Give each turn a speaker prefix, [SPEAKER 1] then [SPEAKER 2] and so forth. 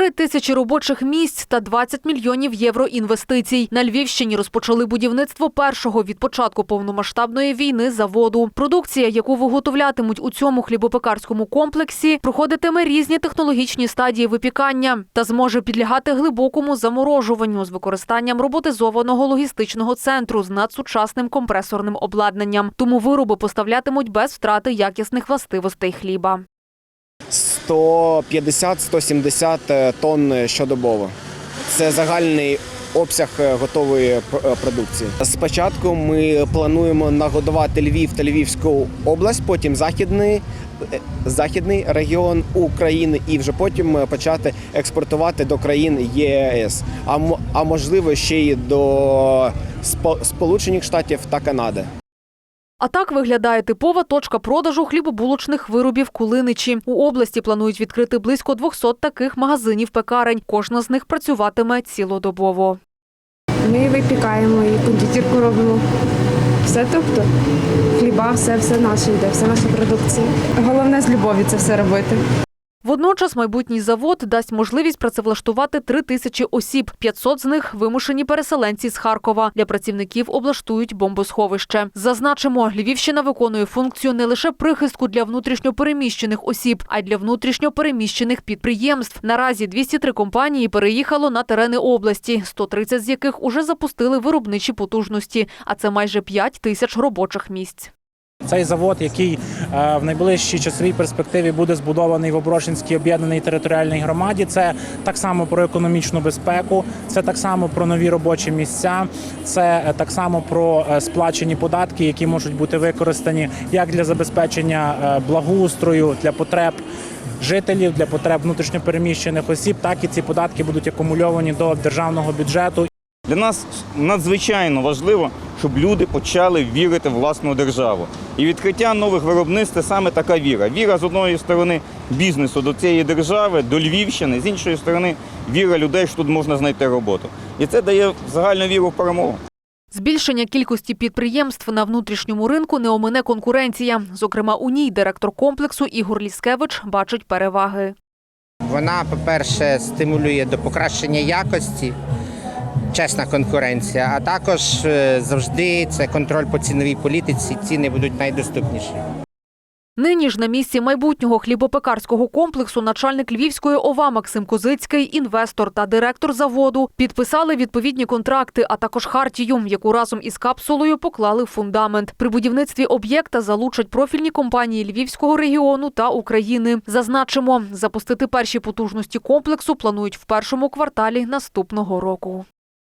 [SPEAKER 1] Три тисячі робочих місць та 20 мільйонів євро інвестицій. На Львівщині розпочали будівництво першого від початку повномасштабної війни заводу. Продукція, яку виготовлятимуть у цьому хлібопекарському комплексі, проходитиме різні технологічні стадії випікання та зможе підлягати глибокому заморожуванню з використанням роботизованого логістичного центру з надсучасним компресорним обладнанням. Тому вироби поставлятимуть без втрати якісних властивостей хліба.
[SPEAKER 2] 150-170 тонн щодобово. Це загальний обсяг е, готової е, продукції. Спочатку ми плануємо нагодувати Львів та Львівську область, потім західний, е, західний регіон України, і вже потім е, почати експортувати до країн ЄС. А, можливо ще й до Спо- Сполучених Штатів та Канади.
[SPEAKER 1] А так виглядає типова точка продажу хлібобулочних виробів Кулиничі. У області планують відкрити близько 200 таких магазинів пекарень. Кожна з них працюватиме цілодобово.
[SPEAKER 3] Ми випікаємо і кондитерку робимо. Все тобто, хліба, все, все наше йде, все наша продукція. Головне з любові це все робити.
[SPEAKER 1] Водночас майбутній завод дасть можливість працевлаштувати три тисячі осіб. 500 з них вимушені переселенці з Харкова. Для працівників облаштують бомбосховище. Зазначимо, Львівщина виконує функцію не лише прихистку для внутрішньопереміщених осіб, а й для внутрішньопереміщених підприємств. Наразі 203 компанії переїхало на терени області, 130 з яких уже запустили виробничі потужності, а це майже 5 тисяч робочих місць.
[SPEAKER 4] Цей завод, який е, в найближчій часовій перспективі буде збудований в Оброшинській об'єднаній територіальній громаді, це так само про економічну безпеку, це так само про нові робочі місця, це е, так само про е, сплачені податки, які можуть бути використані як для забезпечення благоустрою для потреб. Жителів для потреб внутрішньопереміщених осіб, так і ці податки будуть акумульовані до державного бюджету
[SPEAKER 5] Для нас надзвичайно важливо, щоб люди почали вірити в власну державу. І відкриття нових виробництв це саме така віра. Віра з одної сторони бізнесу до цієї держави, до Львівщини, з іншої сторони, віра людей, що тут можна знайти роботу. І це дає загальну віру в перемогу.
[SPEAKER 1] Збільшення кількості підприємств на внутрішньому ринку не омине конкуренція. Зокрема, у ній директор комплексу Ігор Ліскевич бачить переваги.
[SPEAKER 6] Вона, по-перше, стимулює до покращення якості, чесна конкуренція, а також е, завжди це контроль по ціновій політиці, ціни будуть найдоступніші.
[SPEAKER 1] Нині ж на місці майбутнього хлібопекарського комплексу начальник Львівської ОВА Максим Козицький, інвестор та директор заводу підписали відповідні контракти, а також хартію, яку разом із капсулою поклали фундамент. При будівництві об'єкта залучать профільні компанії Львівського регіону та України. Зазначимо, запустити перші потужності комплексу планують в першому кварталі наступного року.